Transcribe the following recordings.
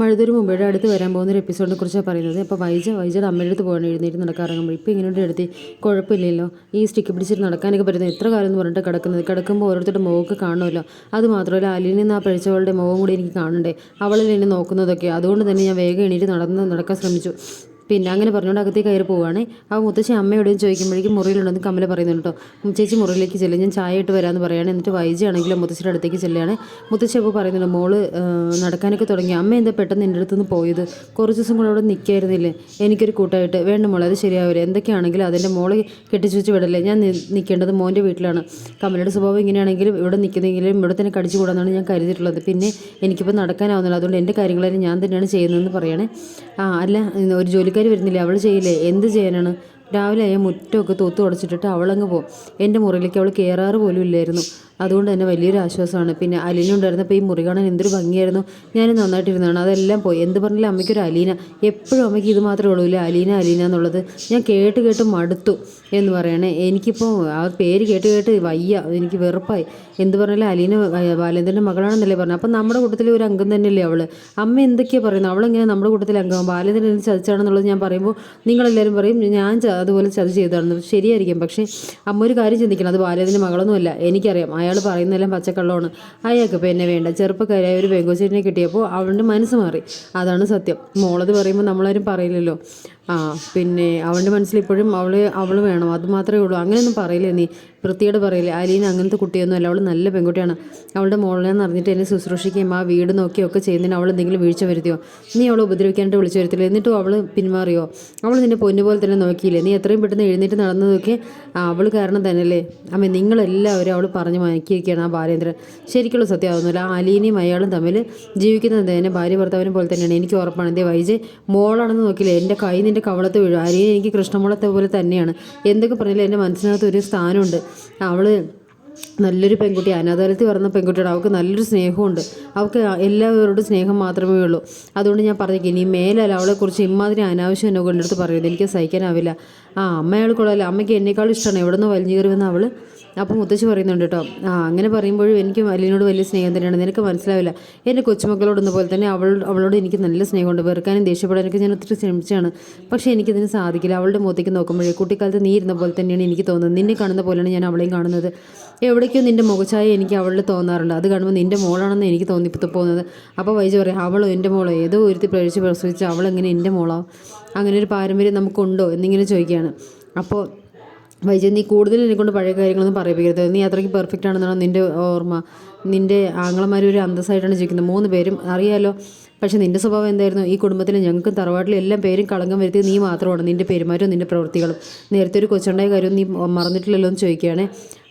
മഴുതൊരു മുമ്പയുടെ അടുത്ത് വരാൻ പോകുന്ന ഒരു എപ്പിസോഡിനെ കുറിച്ചാണ് പറയുന്നത്. അപ്പോൾ വൈജ വൈജയുടെ അമ്മയുടെ അടുത്ത് പോകണം എഴുന്നേറ്റ് നടക്കാൻ ഇറങ്ങുമ്പോൾ ഇപ്പോൾ ഇങ്ങനെ എടുത്തി കുഴപ്പമില്ലല്ലോ. ഈ സ്റ്റിക്ക് പിടിച്ചിട്ട് നടക്കാനൊക്കെ പറ്റുന്നത് എത്ര കാലം എന്ന് പറഞ്ഞിട്ട് കിടക്കുന്നത്? കിടക്കുമ്പോൾ ഓരോരുത്തരുടെ മുഖമൊക്കെ കാണുമല്ലോ അത് മാത്രമല്ല അലിയിൽ നിന്ന് ആ പഴിച്ചവളുടെ മുഖം കൂടി എനിക്ക് കാണണ്ടേ? അവളിൽ എന്നെ നോക്കുന്നതൊക്കെ. അതുകൊണ്ട് തന്നെ ഞാൻ വേഗം എണീറ്റ് നടന്ന് നടക്കാൻ ശ്രമിച്ചു. പിന്നെ അങ്ങനെ പറഞ്ഞുകൊണ്ട് അകത്തേക്ക് കയറി പോവുകയാണ് ആ മുത്തശ്ശി അമ്മയോടും ചോദിക്കുമ്പോഴേക്കും മുറിയിലുണ്ടെന്ന് കമല പറയുന്നുണ്ട് കേട്ടോ. ചേച്ചി മുറിയിലേക്ക് ചെല്ലും. ഞാൻ ചായ ഇട്ട് വരാമെന്ന് പറയുകയാണ് എന്നിട്ട് വൈകിയാണെങ്കിലും മുത്തശ്ശിയുടെ അടുത്തേക്ക് ചെല്ലുകയാണ് മുത്തശ്ശി അപ്പോൾ പറയുന്നുണ്ട് മോൾ നടക്കാനൊക്കെ തുടങ്ങി. അമ്മ എന്താ പെട്ടെന്ന് എന്റെ അടുത്ത് നിന്ന് പോയത്? കുറച്ച് ദിവസം കൂടെ അവിടെ നിൽക്കായിരുന്നില്ലേ? എനിക്കൊരു കൂട്ടായിട്ട്. വേണ്ട മോളെ അത് ശരിയാവില്ല എന്തൊക്കെയാണെങ്കിലും അതിന്റെ മോളെ കെട്ടിച്ചു വെച്ച് വിടല്ലേ? ഞാൻ നിൽക്കേണ്ടത് മോന്റെ വീട്ടിലാണ്. കമലയുടെ സ്വഭാവം ഇങ്ങനെയാണെങ്കിലും ഇവിടെ നിൽക്കുന്നെങ്കിലും ഇവിടെ തന്നെ കടിച്ചു കൂടാന്നാണ് ഞാൻ കരുതിയിട്ടുള്ളത്. പിന്നെ എനിക്കിപ്പോൾ നടക്കാനാവുന്നില്ല. അതുകൊണ്ട് എന്റെ കാര്യങ്ങളെല്ലാം ഞാൻ തന്നെയാണ് ചെയ്യുന്നതെന്ന് പറയണേ. ആ അല്ല ഒരു ഒരു ജോലിക്കാർ വരുന്നില്ല? അവൾ ചെയ്യില്ലേ? എന്ത് ചെയ്യാനാണ്? രാവിലെ ആയ മുറ്റമൊക്കെ തൂത്ത് ഉടച്ചിട്ടിട്ട് അവളങ്ങ് പോകും എന്റെ മുറിയിലേക്ക് അവൾ കയറാറ് പോലും ഇല്ലായിരുന്നു. അതുകൊണ്ട് തന്നെ വലിയൊരു ആശ്വാസമാണ്. പിന്നെ അലീന ഉണ്ടായിരുന്നപ്പോൾ ഈ മുറി കാണാൻ എന്തൊരു ഭംഗിയായിരുന്നു. ഞാൻ നന്നായിട്ടിരുന്നതാണ്. അതെല്ലാം പോയി. എന്ത് പറഞ്ഞാലും അമ്മയ്ക്കൊരു അലീന. എപ്പോഴും അമ്മയ്ക്ക് ഇത് മാത്രമേ ഉള്ളൂ ഇല്ല? അലീന അലീന എന്നുള്ളത്. ഞാൻ കേട്ട് കേട്ട് മടുത്തു എന്ന് പറയണേ. എനിക്കിപ്പോൾ ആ പേര് കേട്ട് കേട്ട് വയ്യ. എനിക്ക് വെറുപ്പായി. എന്ത് പറഞ്ഞാലും അലീന ബാലേന്ദ്രന്റെ മകളാണെന്നല്ലേ പറഞ്ഞു അപ്പം നമ്മുടെ കൂട്ടത്തിലെ ഒരു അംഗം തന്നെയല്ലേ അവൾ അമ്മ എന്തൊക്കെയാണ് പറയുന്നത്? അവളെങ്ങനെ നമ്മുടെ കൂട്ടത്തിലെ അംഗമാണ് ബാലേന്ദ്രൻ ചതിച്ചാണെന്നുള്ളത് ഞാൻ പറയുമ്പോൾ നിങ്ങളെല്ലാവരും പറയും ഞാൻ അതുപോലെ ചതി ചെയ്താണെന്ന് ശരിയായിരിക്കും. പക്ഷേ അമ്മ ഒരു കാര്യം ചിന്തിക്കണം. അത് ബാലേന്ദ്രന്റെ മകളൊന്നുമല്ല. എനിക്കറിയാം. അയാൾ പറയുന്നതെല്ലാം പച്ചക്കള്ളമാണ്. അയാൾക്ക് എന്നെ വേണ്ട. ചെറുപ്പക്കാരായ ഒരു പെങ്കോച്ചിനെ കിട്ടിയപ്പോൾ അവളുടെ മനസ്സ് മാറി. അതാണ് സത്യം. മോളത് പറയുമ്പോൾ നമ്മളാരും പറയില്ലല്ലോ. ആ പിന്നെ അവളുടെ മനസ്സിൽ ഇപ്പോഴും അവൾ അവൾ വേണം. അത് മാത്രമേ ഉള്ളൂ. അങ്ങനെയൊന്നും പറയില്ല നീ? വൃത്തിയോട് പറയില്ലേ? അലീന അങ്ങനത്തെ കുട്ടിയൊന്നും അല്ല. അവൾ നല്ല പെൺകുട്ടിയാണ്. അവളുടെ മോളിനെന്ന് അറിഞ്ഞിട്ട് എന്നെ ശുശ്രൂഷിക്കുകയും ആ വീട് നോക്കിയൊക്കെ ചെയ്യുന്നതിന് അവൾ എന്തെങ്കിലും വീഴ്ച വരുത്തിയോ? നീ അവളെ ഉപദ്രവിക്കാനായിട്ട് വിളിച്ചു വരുത്തില്ല? എന്നിട്ടും അവൾ പിന്മാറിയോ? അവൾ നിന്നെ പൊന്നു പോലെ തന്നെ നോക്കിയില്ലേ? നീ എത്രയും പെട്ടെന്ന് എഴുന്നേറ്റ് നടന്നതൊക്കെ അവൾ കാരണം തന്നെയല്ലേ? അമ്മ നിങ്ങളെല്ലാവരും അവൾ പറഞ്ഞു മയക്കിയിരിക്കുകയാണ് ആ ബാലേന്ദ്രൻ. ശരിക്കുള്ള സത്യമാവുന്നില്ല. ആ അലീനയും അയാളും തമ്മിൽ ജീവിക്കുന്നത് തന്നെ ഭാര്യ ഭർത്താവിനെ പോലെ തന്നെയാണ്. എനിക്ക് ഉറപ്പാണ്. എന്തേ വൈജയ് മോളാണെന്ന് നോക്കില്ലേ എന്റെ കൈ നിന്റെ കവളത്ത് വീഴും. അലീന എനിക്ക് കൃഷ്ണമോളത്തെ പോലെ തന്നെയാണ്. എന്തൊക്കെ പറഞ്ഞാലും എന്റെ മനസ്സിനകത്ത് ഒരു സ്ഥാനമുണ്ട്. അവൾ നല്ലൊരു പെൺകുട്ടി അനാഥാലയത്തിൽ വരുന്ന പെൺകുട്ടിയാണ്. അവൾക്ക് നല്ലൊരു സ്നേഹമുണ്ട്. അവൾക്ക് എല്ലാവരോടും സ്നേഹം മാത്രമേ ഉള്ളൂ. അതുകൊണ്ട് ഞാൻ പറഞ്ഞേക്കും ഇനി മേലല്ല അവളെക്കുറിച്ച് ഇമ്മാതിരി അനാവശ്യം എന്നെ കൊണ്ടെടുത്ത് പറയുന്നത്. എനിക്ക് സഹിക്കാനാവില്ല. ആ അമ്മ അമ്മയ്ക്ക് എന്നെക്കാളും ഇഷ്ടമാണ്. എവിടെ നിന്ന് വലിഞ്ഞു കയറി വന്ന അവൾ അപ്പോൾ മുത്തശ്ശി പറയുന്നുണ്ട് കേട്ടോ ആ അങ്ങനെ പറയുമ്പോഴും എനിക്ക് അലിനോട് വലിയ സ്നേഹം തന്നെയാണ്. നിനക്ക് മനസ്സിലാവില്ല. എന്റെ കൊച്ചുമക്കളോടൊന്ന പോലെ തന്നെ അവൾ അവളോട് എനിക്ക് നല്ല സ്നേഹമുണ്ട് വെറുക്കാനും ദേഷ്യപ്പെടാനൊക്കെ ഞാൻ ഒത്തിരി ശ്രമിച്ചാണ്. പക്ഷേ എനിക്കിതിന് സാധിക്കില്ല. അവളുടെ മുഖത്തേക്ക് നോക്കുമ്പോഴേ കുട്ടിക്കാലത്ത് നീ ഇരുന്ന പോലെ തന്നെയാണ് എനിക്ക് തോന്നുന്നത്. നിന്നെ കാണുന്ന പോലെയാണ് ഞാൻ അവളെയും കാണുന്നത്. എവിടേക്കോ നിന്റെ മുഖഛായ എനിക്ക് അവളിൽ തോന്നാറുണ്ട്. അത് കാണുമ്പോൾ നിന്റെ മോളാണെന്ന് എനിക്ക് തോന്നിപ്പോ പോകുന്നത് അപ്പോൾ വൈജു പറയാം അവളോ എന്റെ മോളോ? ഏതോ ഒരുത്തി പ്രവേശിച്ച് പ്രസവിച്ച് അവളെങ്ങനെ എന്റെ മോളോ? അങ്ങനെ ഒരു പാരമ്പര്യം നമുക്കുണ്ടോ എന്നിങ്ങനെ ചോദിക്കുകയാണ്. അപ്പോൾ വൈജയ് നീ കൂടുതൽ എന്നെക്കൊണ്ട് പഴയ കാര്യങ്ങളൊന്നും പറയിപ്പിക്കരുത്. നീ അത്രയ്ക്ക് പെർഫെക്റ്റ് ആണെന്നാണ് നിന്റെ ഓർമ്മ. നിന്റെ ആങ്ങളമാർ ഒരു അന്തസ്സായിട്ടാണ് ജീവിക്കുന്നത്. മൂന്ന് പേരും അറിയാലോ പക്ഷേ നിന്റെ സ്വഭാവം എന്തായിരുന്നു? ഈ കുടുംബത്തിൽ ഞങ്ങൾക്ക് തറവാട്ടിലും എല്ലാം പേരും കളങ്കം വരുത്തി നീ മാത്രമാണ്. നിന്റെ പെരുമാറ്റവും നിന്റെ പ്രവൃത്തികളും. നേരത്തെ ഒരു കൊച്ചുണ്ടായ കാര്യം നീ മറന്നിട്ടില്ലല്ലോ എന്ന് ചോദിക്കുകയാണേ.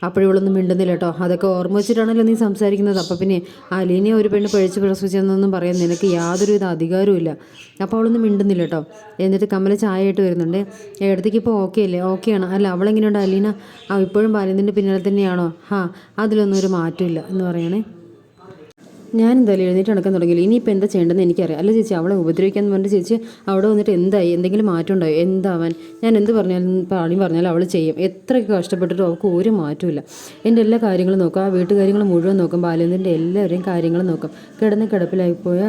അപ്പോഴിവളൊന്നും മിണ്ടുന്നില്ല കേട്ടോ. അതൊക്കെ ഓർമ്മ വെച്ചിട്ടാണല്ലോ നീ സംസാരിക്കുന്നത്. അപ്പോൾ പിന്നെ അലീനെ ഒരു പെണ്ണ് പഴിച്ച് പ്രസവിച്ചെന്നൊന്നും പറയാൻ നിനക്ക് യാതൊരുവിധ അധികാരവും ഇല്ല. അപ്പോൾ അവളൊന്നും മിണ്ടുന്നില്ല കേട്ടോ. എന്നിട്ട് കമല ചായ ആയിട്ട് വരുന്നുണ്ട്. ഇടത്തേക്ക് ഇപ്പോൾ ഓക്കെ അല്ലേ? ഓക്കെയാണ് അല്ല അവളെങ്ങനെയുണ്ട് അലീന? ആ ഇപ്പോഴും ബാലിന്തിന്റെ പിന്നാലെ തന്നെയാണോ? ഹാ അതിലൊന്നും ഒരു മാറ്റമില്ല എന്ന് പറയണേ. ഞാൻ എന്തായാലും എഴുന്നേറ്റ് നടക്കാൻ തുടങ്ങിയില്ല. ഇനിയിപ്പോൾ എന്താ ചെയ്യേണ്ടതെന്ന് എനിക്കറിയാം. അല്ല ചേച്ചി അവളെ ഉപദ്രവിക്കാൻ പറഞ്ഞിട്ട് ചേച്ചി അവിടെ വന്നിട്ട് എന്തായി? എന്തെങ്കിലും മാറ്റം ഉണ്ടായോ? എന്താവാൻ? ഞാൻ എന്ത് പറഞ്ഞാലും പാളിയും പറഞ്ഞാലും അവൾ ചെയ്യും. എത്രയൊക്കെ കഷ്ടപ്പെട്ടിട്ടും അവൾക്ക് ഒരു മാറ്റമില്ല എന്റെ എല്ലാ കാര്യങ്ങളും നോക്കും. ആ വീട്ടുകാര്യങ്ങൾ മുഴുവൻ നോക്കും. ബാലേന്ദ്രന്റെ എല്ലാവരെയും കാര്യങ്ങൾ നോക്കും. കിടന്ന് കിടപ്പിലായിപ്പോയ പോയ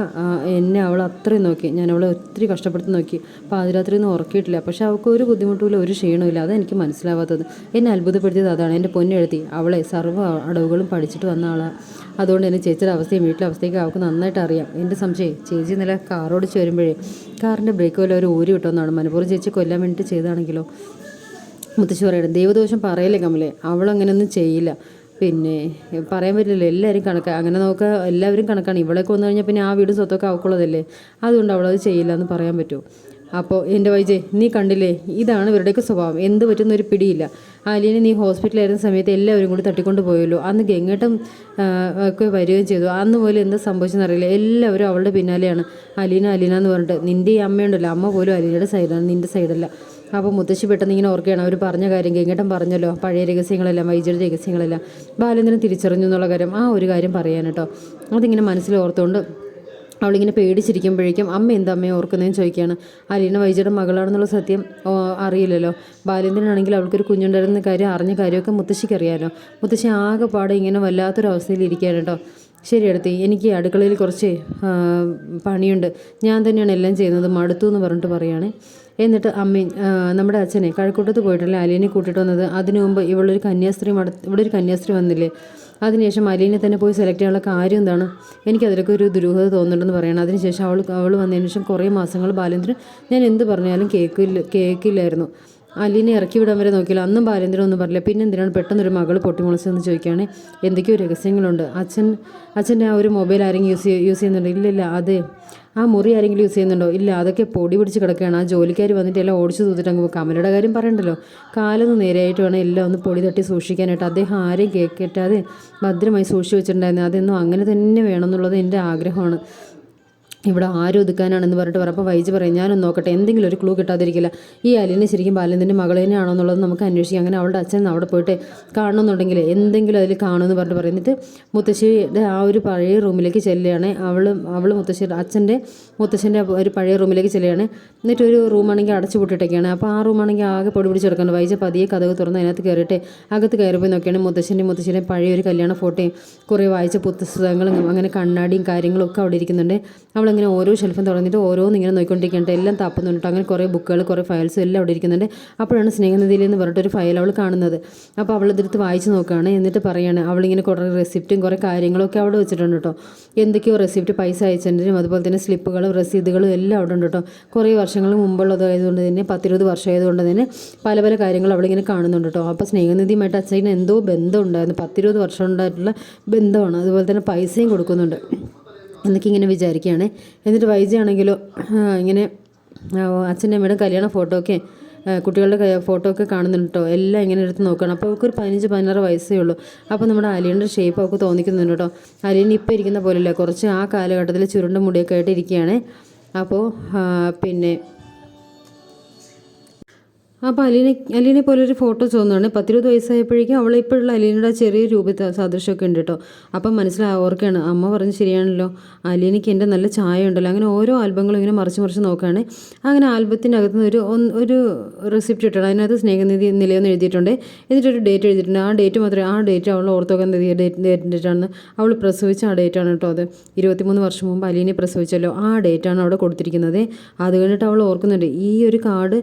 എന്നെ അവൾ അത്രയും നോക്കി. ഞാൻ അവളെ ഒത്തിരി കഷ്ടപ്പെടുത്തി നോക്കി. പാതിരാത്രി ഒന്നും ഉറക്കിയിട്ടില്ല. പക്ഷേ അവൾക്ക് ഒരു ബുദ്ധിമുട്ടുമില്ല ഒരു ക്ഷീണമില്ല അതെനിക്ക് മനസ്സിലാവാത്തത്. എന്നെ അത്ഭുതപ്പെടുത്തിയത് അതാണ്. എന്റെ പൊന്നെഴുത്തി അവളെ സർവ അടവുകളും പഠിച്ചിട്ട് വന്ന ആളാണ് അതുകൊണ്ട് തന്നെ ചേച്ചിയുടെ അവസ്ഥയും വീട്ടിലെ അവസ്ഥയൊക്കെ അവൾക്ക് നന്നായിട്ട് അറിയാം. എന്റെ സംശയം ചേച്ചി ഇന്നലെ കാറോട് ചേരുമ്പോഴേ കാറിന്റെ ബ്രേക്ക് വല്ല ഒരു ഊരി വിട്ടോന്നാണ്. മനഃപൂർവം ചേച്ചി കൊല്ലാൻ വേണ്ടിയിട്ട് ചെയ്താണെങ്കിലോ മുത്തശ്ശി പറയണം ദൈവദോഷം പറയല്ലേ കമലേ? അവളങ്ങനെയൊന്നും ചെയ്യില്ല. പിന്നെ പറയാൻ പറ്റില്ലല്ലോ എല്ലാവരും കണക്കാണ് അങ്ങനെ നോക്കുക എല്ലാവരും കണക്കാണ്. ഇവളൊക്കെ വന്നു കഴിഞ്ഞാൽ പിന്നെ ആ വീട് സ്വത്തൊക്കെ അവക്കുള്ളതല്ലേ അതുകൊണ്ട് അവളത് ചെയ്യില്ല എന്ന് പറയാൻ പറ്റുമോ? അപ്പോൾ എന്റെ വൈജെ നീ കണ്ടില്ലേ? ഇതാണ് ഇവരുടെയൊക്കെ സ്വഭാവം. എന്ത് പറ്റുന്ന ഒരു പിടിയില്ല. അലീനെ നീ ഹോസ്പിറ്റലായിരുന്ന സമയത്ത് എല്ലാവരും കൂടി തട്ടിക്കൊണ്ട് പോയല്ലോ. അന്ന് ഗംഗേട്ടം ഒക്കെ വരികയും ചെയ്തു. അന്ന് പോലെ എന്താ സംഭവിച്ചെന്നറിയില്ല എല്ലാവരും അവളുടെ പിന്നാലെയാണ്. അലീന അലീന എന്ന് പറഞ്ഞിട്ട്. നിന്റെ ഈ അമ്മയുണ്ടല്ലോ. അമ്മ പോലും അലീനയുടെ സൈഡാണ് നിന്റെ സൈഡല്ല അപ്പോൾ മുത്തശ്ശി പെട്ടെന്ന് ഇങ്ങനെ ഓർക്കുകയാണ്. അവർ പറഞ്ഞ കാര്യം ഗംഗേട്ടൻ പറഞ്ഞല്ലോ. പഴയ രഹസ്യങ്ങളെല്ലാം വൈദ്യുതി രഹസ്യങ്ങളെല്ലാം. ബാലേന്ദ്രൻ തിരിച്ചറിഞ്ഞു എന്നുള്ള കാര്യം ആ ഒരു കാര്യം പറയാൻ കേട്ടോ. അതിങ്ങനെ മനസ്സിൽ ഓർത്തുകൊണ്ട് അവളിങ്ങനെ പേടിച്ചിരിക്കുമ്പോഴേക്കും അമ്മ എന്താ അമ്മയെ ഓർക്കുന്നതെന്ന് ചോദിക്കുകയാണ്. അലീന വൈജയുടെ മകളാണെന്നുള്ള സത്യം അറിയില്ലല്ലോ. ബാലേന്ദ്രനാണെങ്കിൽ അവൾക്കൊരു കുഞ്ഞുണ്ടായിരുന്ന കാര്യം അറിഞ്ഞ കാര്യമൊക്കെ മുത്തശ്ശിക്ക് അറിയാമല്ലോ മുത്തശ്ശി ആകെ പാടെ ഇങ്ങനെ വല്ലാത്തൊരവസ്ഥയിൽ ഇരിക്കുകയാണ് കേട്ടോ. ശരി എടുത്തി എനിക്ക് അടുക്കളയിൽ കുറച്ച് പണിയുണ്ട്. ഞാൻ തന്നെയാണ് എല്ലാം ചെയ്യുന്നത് മടുത്തു എന്ന് പറഞ്ഞിട്ട് പറയുകയാണ് എന്നിട്ട് അമ്മ നമ്മുടെ അച്ഛനെ കഴക്കൂട്ടത്ത് പോയിട്ടല്ലേ അലീനെ കൂട്ടിയിട്ട് വന്നത്? അതിനു മുമ്പ് ഇവളൊരു കന്യാസ്ത്രീ മട ഇവിടെ ഒരു കന്യാസ്ത്രീ വന്നില്ലേ? അതിനുശേഷം അലീനെ തന്നെ പോയി സെലക്ട് ചെയ്യാനുള്ള കാര്യം എന്താണ്? എനിക്കതിലൊക്കെ ഒരു ദുരൂഹത തോന്നുന്നുണ്ടെന്ന് പറയണം. അതിനുശേഷം അവൾ അവൾ വന്നതിന് ശേഷം കുറേ മാസങ്ങൾ ബാലേന്ദ്രൻ ഞാൻ എന്ത് പറഞ്ഞാലും കേൾക്കില്ല കേൾക്കില്ലായിരുന്നു അലീനെ ഇറക്കി വിടാൻ വരെ നോക്കിയില്ല. അന്നും ബാലേന്ദ്രൻ ഒന്നും പറഞ്ഞില്ല. പിന്നെ എന്തിനാണ് പെട്ടെന്നൊരു മകൾ പൊട്ടിമുളച്ചതെന്ന് ചോദിക്കുകയാണെങ്കിൽ എന്തൊക്കെയോ രഹസ്യങ്ങളുണ്ട്. അച്ഛൻ അച്ഛന്റെ ആ ഒരു മൊബൈൽ ആരെങ്കിലും യൂസ് യൂസ് ചെയ്യുന്നുണ്ടോ? ഇല്ലില്ല അതെ ആ മുറി ആരെങ്കിലും യൂസ് ചെയ്യുന്നുണ്ടോ? ഇല്ല അതൊക്കെ പൊടി പിടിച്ച് കിടക്കുകയാണ്. ആ ജോലിക്കാർ വന്നിട്ട് എല്ലാം ഓടിച്ചു തൂത്തിട്ട് അങ്ങ് കമലയുടെ കാര്യം പറയണ്ടല്ലോ. കാലൊന്ന് നേരെയായിട്ട് വേണം എല്ലാം ഒന്ന് പൊടി തട്ടി സൂക്ഷിക്കാനായിട്ട്. അദ്ദേഹം ആരെയും കേൾക്കറ്റാതെ ഭദ്രമായി സൂക്ഷിച്ചു വെച്ചിട്ടുണ്ടായിരുന്നു. അതെന്നും അങ്ങനെ തന്നെ വേണമെന്നുള്ളത് എന്റെ ആഗ്രഹമാണ്. ഇവിടെ ആരും ഒതുക്കാനാണെന്ന് പറഞ്ഞിട്ട് പറഞ്ഞപ്പോൾ വൈജ് പറയും ഞാനൊന്ന് നോക്കട്ടെ എന്തെങ്കിലും ഒരു ക്ലൂ കിട്ടാതിരിക്കില്ല. ഈ അലിനെ ശരിക്കും ബാലിന്റെ തന്നെയാണോ എന്നുള്ളത് നമുക്ക് അന്വേഷിക്കാം. അങ്ങനെ അവളുടെ അച്ഛൻ അവിടെ പോയിട്ട് കാണണമെന്നുണ്ടെങ്കിൽ എന്തെങ്കിലും അതിൽ കാണുമെന്ന് പറഞ്ഞിട്ട് പറയും. എന്നിട്ട് മുത്തശ്ശിയുടെ ആ ഒരു പഴയ റൂമിലേക്ക് ചെല്ലുകയാണ്. അവൾ അവൾ മുത്തശ്ശിയുടെ അച്ഛന്റെ മുത്തശ്ശന്റെ ഒരു പഴയ റൂമിലേക്ക് ചെല്ലുകയാണ്. എന്നിട്ട് ഒരു റൂമാണെങ്കിൽ അടച്ചു പൊട്ടിട്ടൊക്കെയാണ് അപ്പോൾ ആ റൂമാണെങ്കിൽ ആകെ പൊടി പിടിച്ച് കിടക്കുന്നത് വൈജ പതിയെ കഥക് തുറന്ന് അതിനകത്ത് കയറിയിട്ട് അകത്ത് കയറിപ്പോയി നോക്കിയാണ്. മുത്തശ്ശന്റെ മുത്തശ്ശന്റെ പഴയ ഒരു കല്യാണ ഫോട്ടോയും കുറേ വായിച്ച പുസ്തകങ്ങളും അങ്ങനെ കണ്ണാടിയും കാര്യങ്ങളും ഒക്കെ അവിടെ ഇരിക്കുന്നുണ്ട്. അവളങ്ങനെ ഓരോ ഷെൽഫും തുറന്നിട്ട് ഓരോന്ന് ഇങ്ങനെ നോക്കിക്കൊണ്ടിരിക്കുന്നുണ്ട്. എല്ലാം തപ്പുന്നുണ്ട്. അങ്ങനെ കുറേ ബുക്കുകൾ കുറേ ഫയൽസും എല്ലാം അവിടെ ഇരിക്കുന്നുണ്ട്. അപ്പോഴാണ് സ്നേഹനിധിയിൽ എന്ന് പറഞ്ഞിട്ടൊരു ഫയൽ അവൾ കാണുന്നത്. അപ്പോൾ അവൾ വായിച്ച് നോക്കുകയാണ്. എന്നിട്ട് പറയാണ് അവളിങ്ങനെ കുറേ റെസിപ്റ്റും കുറേ കാര്യങ്ങളൊക്കെ അവിടെ വെച്ചിട്ടുണ്ട് കേട്ടോ. എന്തൊക്കെയോ റെസിപ്റ്റ് പൈസ അയച്ചതിന്റെയും അതുപോലെ തന്നെ സ്ലിപ്പുകളും റസീതുകളും എല്ലാം അവിടെ ഉണ്ട് കേട്ടോ. കുറേ വർഷങ്ങൾ മുമ്പുള്ളതായതുകൊണ്ട് തന്നെ പത്തിരുപത് വർഷമായതുകൊണ്ട് തന്നെ പല പല കാര്യങ്ങൾ അവളിങ്ങനെ കാണുന്നുണ്ട് കേട്ടോ. അപ്പോൾ സ്നേഹനിധിയുമായിട്ട് അച്ഛന് എന്തോ ബന്ധം ഉണ്ടായിരുന്നു. പത്തിരുപത് വർഷം ഉണ്ടായിട്ടുള്ള ബന്ധമാണ്. അതുപോലെ തന്നെ പൈസയും കൊടുക്കുന്നുണ്ട്. എന്നൊക്കെ ഇങ്ങനെ വിചാരിക്കുകയാണ്. എന്നിട്ട് വൈജയാണെങ്കിലോ ഇങ്ങനെ അച്ഛന്റെ അമ്മയുടെ കല്യാണ ഫോട്ടോ ഒക്കെ കുട്ടികളുടെ ഫോട്ടോ ഒക്കെ കാണുന്നുണ്ട് കേട്ടോ എല്ലാം ഇങ്ങനെ എടുത്ത് നോക്കണം. അപ്പോൾ അവൾക്ക് ഒരു പതിനഞ്ച് പതിനാറ് വയസ്സേ ഉള്ളൂ. അപ്പോൾ നമ്മുടെ അലിയന്റെ ഷേപ്പ് അവൾക്ക് തോന്നിക്കുന്നുണ്ട് കേട്ടോ അലിയൻ ഇപ്പോൾ ഇരിക്കുന്ന പോലെയല്ല. കുറച്ച് ആ കാലഘട്ടത്തിൽ ചുരുണ്ട മുടിയൊക്കെ ആയിട്ട് ഇരിക്കുകയാണ്. അപ്പോൾ പിന്നെ അപ്പോൾ അലീനെ അലീനെ പോലൊരു ഫോട്ടോ തോന്നുകയാണ് പത്തിരുപത് വയസ്സായപ്പോഴേക്കും അവളെ ഇപ്പോഴുള്ള അലീനയുടെ ചെറിയ രൂപ സാദൃശ്യമൊക്കെ ഉണ്ട് കേട്ടോ അപ്പം മനസ്സിലായി ഓർക്കുകയാണ് അമ്മ പറഞ്ഞ് ശരിയാണല്ലോ. അലീനയ്ക്ക് എന്റെ നല്ല ചായ ഉണ്ടല്ലോ അങ്ങനെ ഓരോ ആൽബങ്ങളും ഇങ്ങനെ മറിച്ച് മറിച്ച് നോക്കുകയാണ് അങ്ങനെ ആൽബത്തിന്റെ അകത്ത് നിന്ന് ഒരു ഒരു റെസിപ്റ്റ് ഇട്ടണം അതിനകത്ത് സ്നേഹനിധി നിലയെന്ന് എഴുതിയിട്ടുണ്ട്. എന്നിട്ടൊരു ഡേറ്റ് എഴുതിയിട്ടുണ്ട്. ആ ഡേറ്റ് മാത്രമേ ആ ഡേറ്റ് അവൾ ഓർത്തോക്കാൻ ഡേറ്റ് ഡേറ്റാണ് അവൾ പ്രസവിച്ച ആ ഡേറ്റാണ് കേട്ടോ അത്. ഇരുപത്തിമൂന്ന് വർഷം മുമ്പ് അലീനെ പ്രസവിച്ചല്ലോ. ആ ഡേറ്റാണ് അവിടെ കൊടുത്തിരിക്കുന്നത്. അത് കഴിഞ്ഞിട്ട് അവൾ ഓർക്കുന്നുണ്ട്. ഈ ഒരു കാർഡ്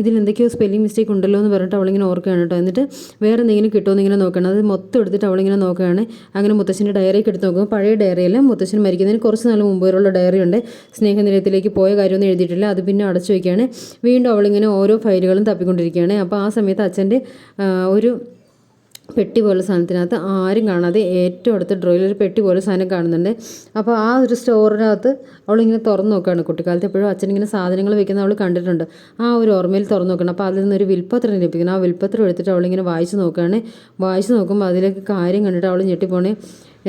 ഇതിൽ എന്തൊക്കെയോ സ്പെല്ലിംഗ് മിസ്റ്റേക്ക് ഉണ്ടല്ലോ എന്ന് പറഞ്ഞിട്ട് അവളിങ്ങനെ ഓർക്കുകയാണ് കേട്ടോ. എന്നിട്ട് വേറെ എന്തെങ്കിലും കിട്ടുമോ എന്നിങ്ങനെ നോക്കണം അത് മൊത്തം എടുത്തിട്ട് അവളിങ്ങനെ നോക്കുകയാണ്. അങ്ങനെ മുത്തശ്ശന്റെ ഡയറിയൊക്കെ എടുത്ത് നോക്കുമ്പോൾ പഴയ ഡയറിയിൽ മുത്തശ്ശൻ മരിക്കുന്നതിന് കുറച്ച് നാൾ മുമ്പ് വരെയുള്ള ഡയറി ഉണ്ട്. സ്നേഹനിലയത്തിലേക്ക് പോയ കാര്യമൊന്നും എഴുതിയിട്ടില്ല. അത് പിന്നെ അടച്ചു വയ്ക്കുകയാണ്. വീണ്ടും അവളിങ്ങനെ ഓരോ ഫയലുകളും തപ്പിക്കൊണ്ടിരിക്കുകയാണ്. അപ്പോൾ ആ സമയത്ത് അച്ഛന്റെ ഒരു പെട്ടി പോലെ സാധനത്തിനകത്ത് ആരും കാണാതെ ഏറ്റവും അടുത്ത ഡ്രോയിൽ ഒരു പെട്ടി പോലെ സാധനം കാണുന്നുണ്ട്. അപ്പോൾ ആ ഒരു സ്റ്റോറിനകത്ത് അവളിങ്ങനെ തുറന്നു നോക്കുകയാണ് കുട്ടിക്കാലത്ത്. എപ്പോഴും അച്ഛൻ ഇങ്ങനെ സാധനങ്ങൾ വെക്കുന്ന അവൾ കണ്ടിട്ടുണ്ട്. ആ ഒരു ഓർമ്മയിൽ തുറന്നു നോക്കണം. അപ്പോൾ അതിൽ നിന്നൊരു വിൽപ്പത്രം ലഭിക്കണം ആ വിൽപ്പത്രം എടുത്തിട്ട് അവളിങ്ങനെ വായിച്ച് നോക്കുകയാണ്. വായിച്ച് നോക്കുമ്പോൾ അതിലേക്ക് കാര്യം കണ്ടിട്ട് അവൾ ഞെട്ടിപ്പോണേ.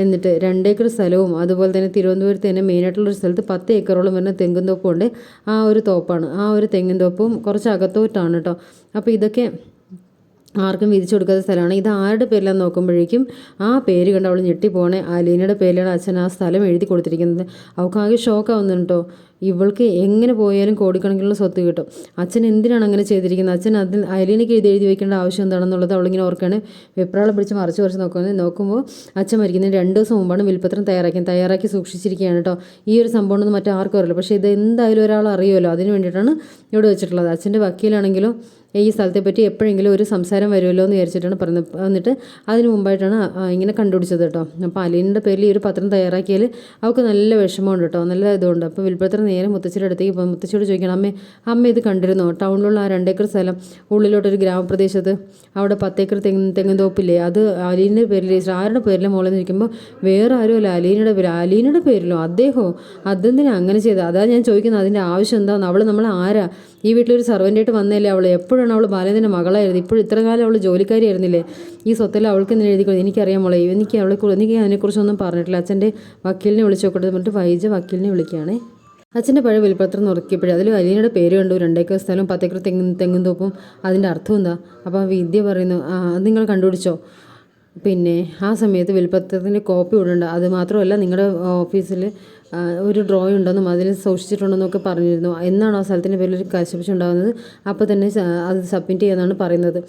എന്നിട്ട് രണ്ടേക്കർ സ്ഥലവും അതുപോലെ തന്നെ തിരുവനന്തപുരത്ത് തന്നെ മെയിനായിട്ടുള്ളൊരു സ്ഥലത്ത് പത്ത് ഏക്കറോളം വരുന്ന തെങ്ങും തോപ്പും ഉണ്ട് ആ ഒരു തോപ്പാണ്. ആ ഒരു തെങ്ങിൻ തോപ്പും കുറച്ച് അകത്തോട്ടാണ് കേട്ടോ. അപ്പോൾ ഇതൊക്കെ ആർക്കും വിധിച്ചു കൊടുക്കാത്ത സ്ഥലമാണ്. ഇത് ആരുടെ പേരിലാന്ന് നോക്കുമ്പോഴേക്കും ആ പേര് കണ്ട് അവൾ ഞെട്ടിപ്പോണേ അലീനയുടെ പേരിലാണ് അച്ഛൻ ആ സ്ഥലം എഴുതി കൊടുത്തിരിക്കുന്നത്. അവൾക്ക് ആകെ ഷോക്കാവുന്നുണ്ട് കേട്ടോ ഇവൾക്ക് എങ്ങനെ പോയാലും കോടിക്കണക്കിനുള്ള സ്വത്ത് കിട്ടും. അച്ഛൻ എന്തിനാണ് അങ്ങനെ ചെയ്തിരിക്കുന്നത്? അച്ഛൻ അതിൽ അലീനയ്ക്ക് എഴുതി എഴുതി വെക്കേണ്ട ആവശ്യം എന്താണെന്നുള്ളത് അവളിങ്ങനെ ഓർക്കാണ്. വെപ്രാളം പിടിച്ച് മറിച്ച് മറിച്ച് നോക്കുന്നത് നോക്കുമ്പോൾ അച്ഛൻ മരിക്കുന്നതിന് രണ്ട് ദിവസം മുമ്പാണ് വിൽപ്പത്രം തയ്യാറാക്കി തയ്യാറാക്കി സൂക്ഷിച്ചിരിക്കുകയാണ് കേട്ടോ ഈ ഒരു സംഭവം ഒന്നും മറ്റാർക്കും അറിയില്ല. പക്ഷേ ഇത് എന്തായാലും ഒരാൾ അറിയുമല്ലോ. അതിന് വേണ്ടിയിട്ടാണ് ഇവിടെ വെച്ചിട്ടുള്ളത്. അച്ഛന്റെ വക്കീലാണെങ്കിലും ഈ സ്ഥലത്തെ പറ്റി എപ്പോഴെങ്കിലും ഒരു സംസാരം വരുമല്ലോ എന്ന് വിചാരിച്ചിട്ടാണ് പറഞ്ഞത് എന്നിട്ട് അതിന് മുമ്പായിട്ടാണ് ഇങ്ങനെ കണ്ടുപിടിച്ചത് കേട്ടോ. അപ്പോൾ അലീനയുടെ പേരിൽ ഈ ഒരു പത്രം തയ്യാറാക്കിയാൽ അവൾക്ക് നല്ല വിഷമമുണ്ട് കേട്ടോ. നല്ല ഇതുണ്ട്. അപ്പോൾ വിൽപ്പത്ര നേരെ മുത്തശ്ശിയുടെ അടുത്തേക്ക് പോകും മുത്തശ്ശിയോട് ചോദിക്കണം അമ്മേ അമ്മ ഇത് കണ്ടിരുന്നോ? ടൗണിലുള്ള ആ രണ്ടേക്കർ സ്ഥലം ഉള്ളിലോട്ടൊരു ഗ്രാമപ്രദേശത്ത് അവിടെ പത്തേക്കർ തെങ്ങ് തെങ്ങുതോപ്പില്ലേ അത് അലീനയുടെ പേരിൽ ആരുടെ പേരിലെ മോളെ? നിൽക്കുമ്പോൾ വേറെ ആരും അല്ല അലീനയുടെ പേര് അലീനയുടെ പേരിലോ? അദ്ദേഹമോ അതെന്തിനാ അങ്ങനെ ചെയ്തത് അതാ ഞാൻ ചോദിക്കുന്നത്. അതിന്റെ ആവശ്യം എന്താണെന്ന് അവൾ നമ്മൾ ആരാ? ഈ വീട്ടിലൊരു സർവന്റായിട്ട് വന്നതല്ലേ അവൾ? എപ്പോഴാണ് അവൾ ബാലേന്ദ്രന്റെ മകളായിരുന്നു ഇപ്പോഴും ഇത്ര കാലം അവൾ ജോലിക്കാരിയായിരുന്നില്ലേ? ഈ സ്വത്തെല്ലാം അവൾക്ക് എന്തിനാ എഴുതി കൊടുത്തത്? എനിക്കറിയാം മോളെ. എനിക്ക് അവളെ എനിക്ക് അതിനെക്കുറിച്ചൊന്നും പറഞ്ഞിട്ടില്ല. അച്ഛന്റെ വക്കീലിനെ വിളിച്ചു നോക്കട്ടെ എന്നിട്ട് വൈജ വക്കീലിനെ വിളിക്കുകയാണേ. അച്ഛന്റെ പഴയ വിൽപ്പത്രം നോക്കിയപ്പോഴേ അതിൽ അലീനയുടെ പേര് കണ്ടു. രണ്ടേക്കർ സ്ഥലവും പത്തേക്കർ തെങ്ങും തെങ്ങും തോപ്പും. അതിന്റെ അർത്ഥം എന്താ? അപ്പോൾ വിദ്യ പറയുന്നു അത് നിങ്ങൾ കണ്ടുപിടിച്ചോ? പിന്നെ ആ സമയത്ത് വിൽപ്പത്രത്തിന്റെ കോപ്പി ഇടുന്നുണ്ട്. അത് മാത്രമല്ല നിങ്ങളുടെ ഓഫീസിൽ ഒരു ഡ്രോയിങ് ഉണ്ടെന്നും അതിൽ സൂക്ഷിച്ചിട്ടുണ്ടെന്നൊക്കെ പറഞ്ഞിരുന്നു. എന്നാണ് ആ സ്ഥലത്തിന്റെ പേരിൽ ഒരു കശപിശ ഉണ്ടാകുന്നത്? അപ്പോൾ തന്നെ അത് സബ്മിറ്റ് ചെയ്യാന്നാണ് പറയുന്നത്.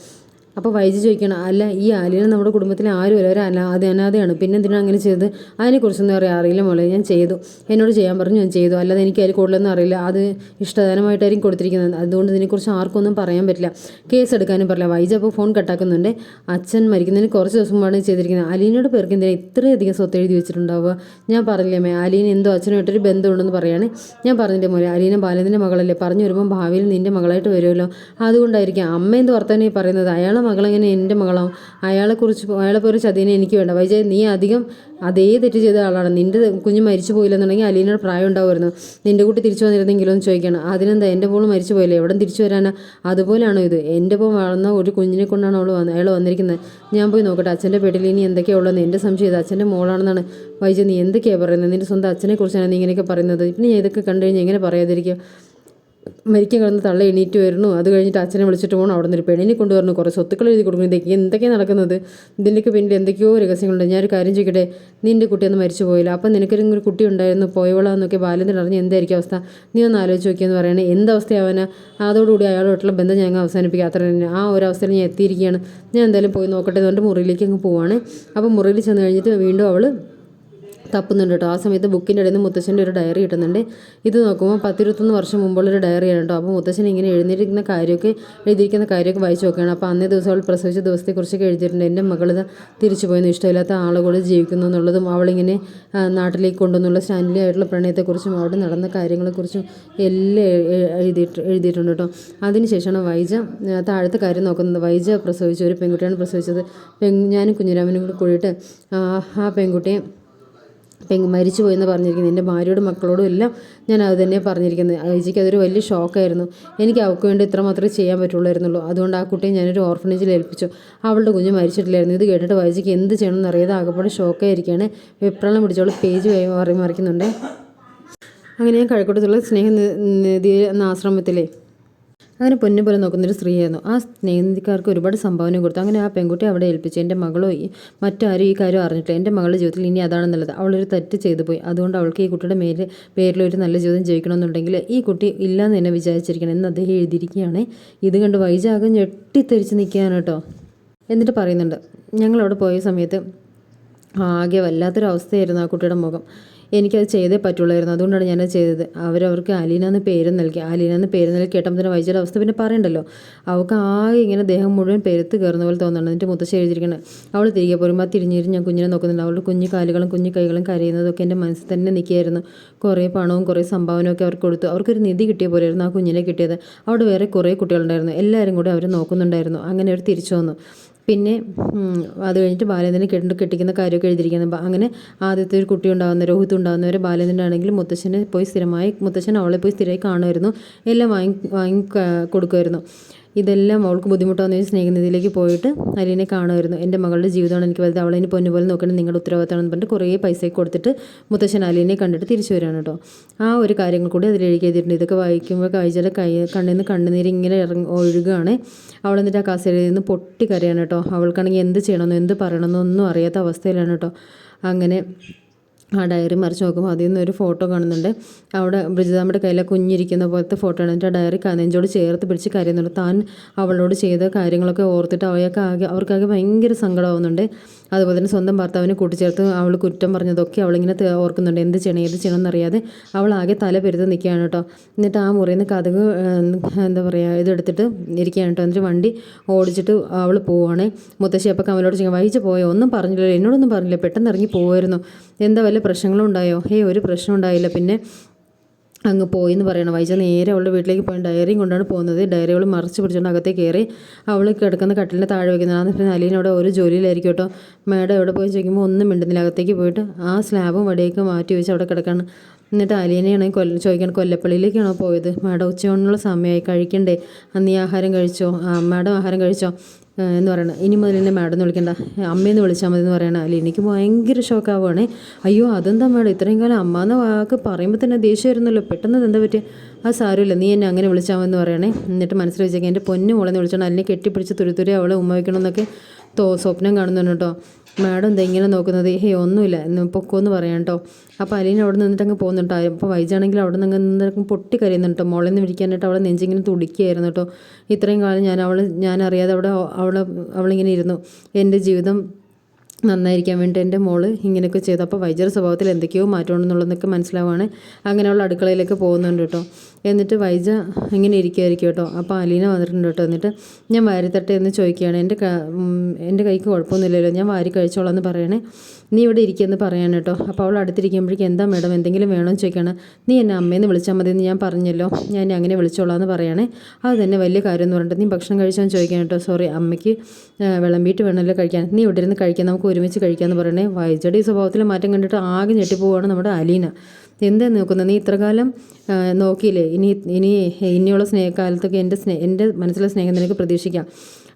അപ്പോൾ വൈജി ചോദിക്കണം അല്ല ഈ ആലിനെ നമ്മുടെ കുടുംബത്തിലെ ആരുമല്ല ഒരു അനാഥ അനാഥയാണ്. പിന്നെ എന്തിനാണ് അങ്ങനെ ചെയ്തത്? അതിനെക്കുറിച്ചൊന്നും അറിയാം അറിയില്ല മോളെ ഞാൻ ചെയ്തു. എന്നോട് ചെയ്യാൻ പറഞ്ഞു ഞാൻ ചെയ്തു. അല്ലാതെ എനിക്ക് അതിൽ കൂടുതലൊന്നും അറിയില്ല. അത് ഇഷ്ടദാനമായിട്ടായിരിക്കും കൊടുത്തിരിക്കുന്നത്. അതുകൊണ്ട് ഇതിനെക്കുറിച്ച് ആർക്കൊന്നും പറയാൻ പറ്റില്ല. കേസ് എടുക്കാനും പറ്റില്ല. വൈജ അപ്പോൾ ഫോൺ കട്ടാക്കുന്നുണ്ട്. അച്ഛൻ മരിക്കുന്നതിന് കുറച്ച് ദിവസം മുമ്പാണ് ചെയ്തിരിക്കുന്നത്. അലീനയുടെ പേർക്ക് എന്തിനാ ഇത്രയധികം സ്വത്ത് എഴുതി വെച്ചിട്ടുണ്ടാവുക? ഞാൻ പറഞ്ഞില്ലേ മേ അലീന എന്തോ അച്ഛനുമായിട്ടൊരു ബന്ധമുണ്ടെന്ന് പറയാണ്. ഞാൻ പറഞ്ഞില്ലേ മോനെ അലീന ബാലന്റെ മകളല്ലേ? പറഞ്ഞു വരുമ്പോൾ ഭാവിയിൽ നിന്റെ മകളായിട്ട് വരുമല്ലോ. അതുകൊണ്ടായിരിക്കും അമ്മ എന്ത് വർത്തമാനം പറയുന്നത്? അയാളെ മകളെങ്ങനെ എന്റെ മകളാവും അയാളെക്കുറിച്ച് അയാളെ പോലെ ചതിനെ എനിക്ക് വേണ്ട. വൈജയ് നീ അധികം അതേ തെറ്റ് ചെയ്ത ആളാണ്. നിന്റെ കുഞ്ഞ് മരിച്ചു പോയില്ലെന്നുണ്ടെങ്കിൽ അലീനയുടെ പ്രായം ഉണ്ടാവുമായിരുന്നു. നിന്റെ കുട്ടി തിരിച്ചു വന്നിരുന്നെങ്കിലും എന്ന് ചോദിക്കണം അതിനെന്താ? എന്റെ പോൾ മരിച്ചു പോയില്ലേ? എവിടെ തിരിച്ചു വരാനാ? അതുപോലെയാണോ ഇത്? എന്റെ പോൾ വളർന്ന ഒരു കുഞ്ഞിനെ കൊണ്ടാണ് അവൾ വന്ന് അയാൾ വന്നിരിക്കുന്നത്. ഞാൻ പോയി നോക്കട്ടെ. അച്ഛന്റെ പെട്ടിൽ ഇനി എന്തൊക്കെയാണ് ഉള്ളതെന്ന് എന്റെ സംശയം ഇത്. അച്ഛന്റെ മോളാണെന്നാണ്. വൈജയ് നീ എന്തൊക്കെയാണ് പറയുന്നത്? നിന്റെ സ്വന്തം അച്ഛനെക്കുറിച്ചാണ് നീ ഇങ്ങനെയൊക്കെ പറയുന്നത്. പിന്നെ ഞാൻ ഇതൊക്കെ കണ്ടു കഴിഞ്ഞാൽ എങ്ങനെ പറയാതിരിക്കുക. മരിക്കാൻ കിടന്ന് തള്ള എണീറ്റ് വരുന്നു. അത് കഴിഞ്ഞിട്ട് അച്ഛനെ വിളിച്ചിട്ട് പോകണം അവിടെ നിന്ന് ഒരു പെണ്ണിനെ കൊണ്ടുവരണം. കുറേ സ്വത്തുക്കൾ എഴുതി കൊടുക്കുന്നു ഇതൊക്കെ എന്തൊക്കെയാണ് നടക്കുന്നത്? ഇതിന്റെയൊക്കെ പിന്നിൽ എന്തൊക്കെയോ രഹസ്യങ്ങളുണ്ട്. ഞാനൊരു കാര്യം ചോദിക്കട്ടെ? നിന്റെ കുട്ടിയൊന്നും മരിച്ചു പോയില്ല. അപ്പം നിനക്കൊരു കുട്ടി ഉണ്ടായിരുന്നു. പോയവളാന്നൊക്കെ ബാല്യത്തിൽ അറിഞ്ഞ് എന്തായിരിക്കും അവസ്ഥ? നീ ഒന്ന് ആലോചിച്ച് നോക്കിയെന്ന് പറയണേ. എന്തവസ്ഥയാവാന? അതോടുകൂടി അയാളോട്ടുള്ള ബന്ധം ഞങ്ങൾ അവസാനിപ്പിക്കുക അത്ര തന്നെ. ആ ഒരു അവസ്ഥയിൽ ഞാൻ എത്തിയിരിക്കുകയാണ്. ഞാൻ എന്തായാലും പോയി നോക്കട്ടെ എന്ന് പറഞ്ഞിട്ട് മുറിയിലേക്ക് അങ്ങ് പോവാണ്. അപ്പോൾ മുറിയിൽ ചെന്ന് കഴിഞ്ഞിട്ട് വീണ്ടും അവൾ തപ്പുന്നുണ്ട് കേട്ടോ. ആ സമയത്ത് ബുക്കിന്റെ ഇടയിൽ നിന്ന് മുത്തശ്ശന്റെ ഒരു ഡയറി കിട്ടുന്നുണ്ട്. ഇത് നോക്കുമ്പോൾ പത്തിരുപത്തൊന്ന് വർഷം മുമ്പുള്ളൊരു ഡയറിയാണ് കേട്ടോ. അപ്പോൾ മുത്തശ്ശൻ ഇങ്ങനെ എഴുന്നിരിക്കുന്ന കാര്യമൊക്കെ എഴുതിയിരിക്കുന്ന കാര്യമൊക്കെ വായിച്ചു നോക്കുകയാണ്. അപ്പോൾ അന്നേ ദിവസം അവൾ പ്രസവിച്ച ദിവസത്തെക്കുറിച്ചൊക്കെ എഴുതിയിട്ടുണ്ട്. എന്റെ മകൾ തിരിച്ചു പോയെന്ന് ഇഷ്ടമില്ലാത്ത ആളുകൾ ജീവിക്കുന്നു എന്നുള്ളതും അവളിങ്ങനെ നാട്ടിലേക്ക് കൊണ്ടുവന്നുള്ള സ്റ്റാൻഡലി ആയിട്ടുള്ള പ്രണയത്തെക്കുറിച്ചും അവിടെ നടന്ന കാര്യങ്ങളെക്കുറിച്ചും എല്ലാം എഴുതിയിട്ട് എഴുതിയിട്ടുണ്ട് കേട്ടോ. അതിനുശേഷമാണ് വൈജ താഴത്തെ കാര്യം നോക്കുന്നത്. വൈജ പ്രസവിച്ച ഒരു പെൺകുട്ടിയാണ് പ്രസവിച്ചത്. പെൺ ഞാനും കുഞ്ഞിരാമനും കൂടി കൂടിയിട്ട് ആ പെൺകുട്ടിയെ പെങ്ങ് മരിച്ചു പോയെന്ന് പറഞ്ഞിരിക്കുന്നത് എന്റെ ഭാര്യയോടും മക്കളോടും എല്ലാം ഞാൻ അത് തന്നെ പറഞ്ഞിരിക്കുന്നത് ഐജിക്ക് അതൊരു വലിയ ഷോക്കായിരുന്നു. എനിക്ക് അവൾക്ക് വേണ്ടി ഇത്ര മാത്രമേ ചെയ്യാൻ പറ്റുള്ളായിരുന്നുള്ളൂ. അതുകൊണ്ട് ആ കുട്ടിയെ ഞാനൊരു ഓർഫനേജിൽ ഏൽപ്പിച്ചു. അവളുടെ കുഞ്ഞ് മരിച്ചിട്ടില്ലായിരുന്നു. ഇത് കേട്ടിട്ട് വൈജിക്ക് എന്ത് ചെയ്യണമെന്ന് അറിയാതെ ആകപ്പാടെ ഷോക്കായിരിക്കുകയാണ്. വെപ്രാളം പിടിച്ചവൾ പേജ് മാറി മറിക്കുന്നുണ്ട്. അങ്ങനെ ഞാൻ കഴക്കൂട്ടത്തുള്ള സ്നേഹ നിധി എന്ന ആശ്രമത്തിലെ അങ്ങനെ പൊന്നു പോലെ നോക്കുന്നൊരു സ്ത്രീയായിരുന്നു. ആ സ്നേഹിതക്കാർക്ക് ഒരുപാട് സംഭാവന കൊടുത്തു. അങ്ങനെ ആ പെൺകുട്ടി അവിടെ ഏൽപ്പിച്ചു. എന്റെ മകളോ മറ്റാരും ഈ കാര്യം അറിഞ്ഞിട്ടില്ല. എന്റെ മകളുടെ ജീവിതത്തിൽ ഇനി അതാണെന്നുള്ളത്. അവളൊരു തെറ്റ് ചെയ്തു പോയി. അതുകൊണ്ട് അവൾക്ക് ഈ കുട്ടിയുടെ മേൽ പേരിൽ ഒരു നല്ല ജീവിതം ജീവിക്കണമെന്നുണ്ടെങ്കിൽ ഈ കുട്ടി ഇല്ലാന്ന് തന്നെ വിചാരിച്ചിരിക്കണം എന്ന് അദ്ദേഹം എഴുതിയിരിക്കുകയാണ്. ഇത് കണ്ട് വൈജാകം ഞെട്ടിത്തെറിച്ച് നിൽക്കുകയാണ് കേട്ടോ. എന്നിട്ട് പറയുന്നുണ്ട് ഞങ്ങളവിടെ പോയ സമയത്ത് ആകെ വല്ലാത്തൊരു അവസ്ഥയായിരുന്നു ആ കുട്ടിയുടെ മുഖം. എനിക്കത് ചെയ്തേ പറ്റുള്ളായിരുന്നു. അതുകൊണ്ടാണ് ഞാനത് ചെയ്തത്. അവരവർക്ക് അലീന എന്ന് പേര് നൽകി. അലീന എന്ന് പേര് നൽകി കേട്ടപ്പോൾ തന്നെ വൈദ്യുതി അവസ്ഥ പിന്നെ പറയണ്ടല്ലോ. അവൾക്ക് ആകെ ഇങ്ങനെ ദേഹം മുഴുവൻ പെരുത്ത് കയറുന്ന പോലെ തോന്നുന്നുണ്ട്. എന്നിട്ട് മുത്തശ്ശി എഴുതിയിരിക്കണം അവൾ തിരികെ പോരുമ്പോൾ തിരിഞ്ഞിരുന്ന് ഞാൻ കുഞ്ഞിനെ നോക്കുന്നുണ്ട്. അവളുടെ കുഞ്ഞു കാലുകളും കുഞ്ഞു കൈകളും കരയുന്നതൊക്കെ എന്റെ മനസ്സിൽ തന്നെ നിൽക്കുകയായിരുന്നു. കുറേ പണവും കുറേ സംഭാവനയൊക്കെ അവർക്ക് കൊടുത്തു. അവർക്കൊരു നിധി കിട്ടിയ പോലെയായിരുന്നു ആ കുഞ്ഞിനെ കിട്ടിയത്. അവിടെ വേറെ കുറേ കുട്ടികളുണ്ടായിരുന്നു. എല്ലാവരും കൂടി അവർ നോക്കുന്നുണ്ടായിരുന്നു. അങ്ങനെ അവർ തിരിച്ചു വന്നു. പിന്നെ അത് കഴിഞ്ഞിട്ട് ബാലേന്ദ്രനെ കെട്ടി കെട്ടിക്കുന്ന കാര്യമൊക്കെ എഴുതിയിരിക്കുന്നത് അങ്ങനെ ആദ്യത്തെ ഒരു കുട്ടി ഉണ്ടാകുന്ന രോഹിത് ഉണ്ടാകുന്നവരെ ബാലേന്ദ്രൻ ആണെങ്കിൽ മുത്തശ്ശനെ പോയി സ്ഥിരമായി മുത്തശ്ശൻ അവളെ പോയി സ്ഥിരമായി കാണുമായിരുന്നു. എല്ലാം വാങ്ങി വാങ്ങി കൊടുക്കുമായിരുന്നു. ഇതെല്ലാം അവൾക്ക് ബുദ്ധിമുട്ടാകുന്ന സ്നേഹനിധിയിലേക്ക് പോയിട്ട് അലീനെ കാണുമായിരുന്നു. എന്റെ മകളുടെ ജീവിതമാണ് എനിക്ക് വലുത്. അവളെ ഇനി പൊന്നു പോലെ നോക്കണം നിങ്ങളുടെ ഉത്തരവാദിത്തമാണെന്ന് പറഞ്ഞിട്ട് കുറേ പൈസ കൊടുത്തിട്ട് മുത്തശ്ശൻ അലീനെ കണ്ടിട്ട് തിരിച്ചു വരികയാണ് കേട്ടോ. ആ ഒരു കാര്യങ്ങൾ കൂടി അതിൽ എഴുതി ചെയ്തിട്ടുണ്ട് ഇതൊക്കെ വായിക്കുമ്പോൾ കാഴ്ചയുടെ കൈ കണ്ണിൽ നിന്ന് കണ്ണുനീര് ഇങ്ങനെ ഇറങ്ങി ഒഴുകുകയാണ്. അവൾ എന്നിട്ട് ആ കസേരയിൽ നിന്ന് പൊട്ടി കരയാണ് കേട്ടോ. അവൾക്കാണെങ്കിൽ എന്ത് ചെയ്യണമെന്നോ എന്ത് പറയണമെന്നോ ഒന്നും അറിയാത്ത അവസ്ഥയിലാണ് കേട്ടോ. അങ്ങനെ ആ ഡയറി മറിച്ച് നോക്കുമ്പോൾ അതിൽ നിന്ന് ഒരു ഫോട്ടോ കാണുന്നുണ്ട്. അവിടെ ബ്രിജിതാമ്മയുടെ കയ്യിലെ കുഞ്ഞിരിക്കുന്ന പോലത്തെ ഫോട്ടോ ആണ്. എന്നിട്ട് ആ ഡയറി നെഞ്ചോട് ചേർത്ത് പിടിച്ച് കരയുന്നുണ്ട്. താൻ അവളോട് ചെയ്ത കാര്യങ്ങളൊക്കെ ഓർത്തിട്ട് അവയൊക്കെ ആകെ അവർക്കാകെ ഭയങ്കര സങ്കടമാവുന്നുണ്ട്. അതുപോലെ തന്നെ സ്വന്തം ഭർത്താവിനെ കൂട്ടിച്ചേർത്ത് അവൾ കുറ്റം പറഞ്ഞതൊക്കെ അവളിങ്ങനെ ഓർക്കുന്നുണ്ട്. എന്ത് ചെയ്യണം ഏത് ചെയ്യണം എന്നറിയാതെ അവൾ ആകെ തല പെരുത്ത് നിൽക്കുകയാണ് കേട്ടോ. എന്നിട്ട് ആ മുറിയിൽ നിന്ന് കഥക് എന്താ പറയുക ഇതെടുത്തിട്ട് ഇരിക്കുകയാണ് കേട്ടോ. എന്നിട്ട് വണ്ടി ഓടിച്ചിട്ട് അവൾ പോവുകയാണ് മുത്തശ്ശി അപ്പം കമലോട് ചോദിക്കാം വഹിച്ചു പോയോ? ഒന്നും പറഞ്ഞില്ലല്ലോ. എന്നോടൊന്നും പറഞ്ഞില്ല. പെട്ടെന്ന് ഇറങ്ങി പോകുമായിരുന്നു എന്താ വല്ല പ്രശ്നങ്ങളും ഉണ്ടായോ ഹേ ഒരു പ്രശ്നം ഉണ്ടായില്ല. പിന്നെ അങ്ങ് പോയി എന്ന് പറയണം. വൈജ നേരെ അവളുടെ വീട്ടിലേക്ക് പോയി. ഡയറിയും കൊണ്ടാണ് പോകുന്നത്. ഡയറി അവൾ മറിച്ച് പിടിച്ചുകൊണ്ട് അകത്തേക്ക് കയറി അവൾ കിടക്കുന്ന കട്ടിലിന്റെ താഴെ വയ്ക്കുന്നത് ആ പിന്നെ അലീന അവിടെ ഒരു ജോലിയിലായിരിക്കും കേട്ടോ. മേഡം എവിടെ പോയി ചോദിക്കുമ്പോൾ ഒന്നും മിണ്ടുന്നില്ല. അകത്തേക്ക് പോയിട്ട് ആ സ്ലാബും വടിയൊക്കെ മാറ്റി വെച്ച് അവിടെ കിടക്കാണ്. എന്നിട്ട് ആലിയനെയാണ് കൊല്ല ചോദിക്കാൻ കൊല്ലപ്പള്ളിയിലേക്കാണോ പോയത്? മാഡം ഉച്ചയോണിനുള്ള സമയമായി. കഴിക്കണ്ടേ. അന്ന് ഈ ആഹാരം കഴിച്ചോ? ആ മാഡം ആഹാരം കഴിച്ചോ. എന്ന് പറയണം. ഇനി മുതൽ എന്നെ മാഡം എന്ന് വിളിക്കണ്ട. അമ്മയെന്ന് വിളിച്ചാൽ മതി എന്ന് പറയണം. അല്ല എനിക്ക് ഭയങ്കര ഷോക്കാവുകയാണ്. അയ്യോ അതെന്താ മാഡം? ഇത്രയും കാലം അമ്മ എന്ന വാക്ക് പറയുമ്പോൾ തന്നെ ദേഷ്യം വരുന്നല്ലോ പെട്ടെന്ന് എന്താ പറ്റിയ? ആ സാരമില്ല. നീ എന്നെ അങ്ങനെ വിളിച്ചാൽ മതി എന്ന് പറയണേ. എന്നിട്ട് മനസ്സിൽ വെച്ചേക്കാം എന്റെ പൊന്നു മോളെന്ന് വിളിച്ചോണ്ട് അതിനെ കെട്ടിപ്പിടിച്ച് തുരുത്തുരി അവളെ ഉമ്മ വയ്ക്കണമെന്നൊക്കെ തോ സ്വപ്നം കാണുന്നുണ്ട് കേട്ടോ. മാഡം എന്താ ഇങ്ങനെ നോക്കുന്നത്? ഹേ ഒന്നുമില്ല. എന്ന് പൊക്കോന്ന് പറയാം കേട്ടോ അപ്പോൾ അലീന അവിടെ നിന്നിട്ട് അങ്ങ് പോകുന്നുട്ടോ അപ്പോൾ വൈജാണെങ്കിൽ അവിടെ നിന്ന് നിന്നിട്ട് പൊട്ടി കരയുന്നുണ്ട് കേട്ടോ നിന്ന് വിളിക്കാനായിട്ട് അവളെ നെഞ്ചിങ്ങനെ തുടിക്കുകയായിരുന്നു കേട്ടോ ഇത്രയും കാലം ഞാൻ അവൾ ഞാൻ അറിയാതെ അവിടെ അവളെ അവളിങ്ങനെ ഇരുന്നു. എന്റെ ജീവിതം നന്നായിരിക്കാൻ വേണ്ടി എന്റെ മോൾ ഇങ്ങനെയൊക്കെ ചെയ്തു. അപ്പോൾ വൈദ്യർ സ്വഭാവത്തിൽ എന്തൊക്കെയോ മാറ്റമുണ്ടെന്നുള്ളതൊക്കെ മനസ്സിലാവുകയാണ് അങ്ങനെയുള്ള അടുക്കളയിലേക്ക് പോകുന്നുണ്ട് കേട്ടോ എന്നിട്ട് വൈജ ഇങ്ങനെ ഇരിക്കുമായിരിക്കും കേട്ടോ. അപ്പോൾ അലീന വന്നിട്ടുണ്ട് കേട്ടോ. എന്നിട്ട് ഞാൻ വാരിത്തട്ടെ എന്ന് ചോദിക്കുകയാണ്. എന്റെ എന്റെ കൈക്ക് കുഴപ്പമൊന്നുമില്ലല്ലോ. ഞാൻ വാരി കഴിച്ചോളാം എന്ന് പറയണേ. നീ ഇവിടെ ഇരിക്കുമെന്ന് പറയാൻ കേട്ടോ. അപ്പോൾ അവൾ അടുത്തിരിക്കുമ്പോഴേക്കും എന്താ മേഡം എന്തെങ്കിലും വേണമെന്ന് ചോദിക്കുകയാണ്. നീ എന്നെ അമ്മയെന്ന് വിളിച്ചാൽ മതി എന്ന് ഞാൻ പറഞ്ഞല്ലോ. ഞാൻ അങ്ങനെ വിളിച്ചോളാം എന്ന് പറയണേ. അത് തന്നെ വലിയ കാര്യം എന്ന് പറഞ്ഞിട്ട് നീ ഭക്ഷണം കഴിച്ചാൽ ചോദിക്കാൻ കേട്ടോ. സോറി അമ്മയ്ക്ക് വിളമ്പിയിട്ട് വേണമല്ലോ കഴിക്കാൻ. നീ ഇവിടെ ഇരുന്ന് കഴിക്കാൻ നമുക്ക് ഒരുമിച്ച് കഴിക്കാമെന്ന് പറയണേ. വൈജയുടെ ഈ സ്വഭാവത്തിൽ മാറ്റം കണ്ടിട്ട് ആകെ ഞെട്ടിപ്പോവാണ് നമ്മുടെ അലീന. എന്താ നോക്കുന്നത് നീ ഇത്രകാലം നോക്കിയില്ലേ? ഇനി ഇനി ഇനിയുള്ള സ്നേഹകാലത്തൊക്കെ എന്റെ സ്നേഹ എന്റെ മനസ്സിലെ സ്നേഹം നിനക്ക് പ്രതീക്ഷിക്കാം.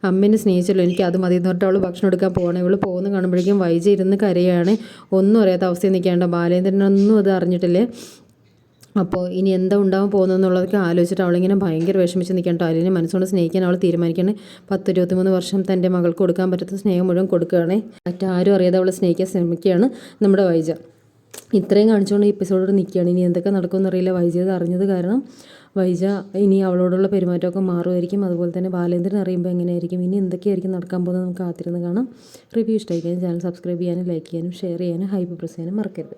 അമ്മേനെ സ്നേഹിച്ചല്ലോ എനിക്ക് അത് മതി. എന്ന് അവൾ ഭക്ഷണം എടുക്കാൻ പോകണേ ഇവൾ പോകുന്ന കാണുമ്പോഴേക്കും വൈജി ഇരുന്ന് കരയാണ്. ഒന്നും അറിയാത്ത അവസ്ഥയിൽ നിൽക്കേണ്ട ബാലേന്ദ്രനൊന്നും അത് അറിഞ്ഞിട്ടില്ലേ? അപ്പോൾ ഇനി എന്താ ഉണ്ടാവാൻ പോകുന്നതെന്നുള്ളതൊക്കെ ആലോചിച്ചിട്ട് അവളിങ്ങനെ ഭയങ്കര വിഷമിച്ച് നിൽക്കാൻ കേട്ടോ അലിനെ മനസ്സുകൊണ്ട് സ്നേഹിക്കാൻ അവൾ തീരുമാനിക്കണേ പത്ത് ഇരുപത്തിമൂന്ന് വർഷം തന്റെ മകൾക്ക് കൊടുക്കാൻ പറ്റുന്ന സ്നേഹം മുഴുവൻ കൊടുക്കുകയാണേ. മറ്റാരും അറിയാതെ അവളെ സ്നേഹിക്കാൻ ശ്രമിക്കുകയാണ് നമ്മുടെ വൈജ. ഇത്രയും കാണിച്ചുകൊണ്ട് ഈ എപ്പിസോഡോട് നിൽക്കുകയാണ്. ഇനി എന്തൊക്കെ നടക്കുമെന്ന് അറിയില്ല. വൈജ അത് അറിഞ്ഞത് കാരണം വൈജ ഇനി അവളോടുള്ള പെരുമാറ്റമൊക്കെ മാറുമായിരിക്കും. അതുപോലെ തന്നെ ബാലേന്ദ്രൻ അറിയുമ്പോൾ എങ്ങനെയായിരിക്കും? ഇനി എന്തൊക്കെയായിരിക്കും നടക്കാൻ പോകുന്നത് നമുക്ക് കാത്തിരുന്ന് കാണാം. റിവ്യൂ ഇഷ്ടമായിരിക്കാനും ചാനൽ സബ്സ്ക്രൈബ് ചെയ്യാനും ലൈക്ക് ചെയ്യാനും ഷെയർ ചെയ്യാനും ഹൈപ്പ് പ്രസ് ചെയ്യാനും മറക്കരുത്.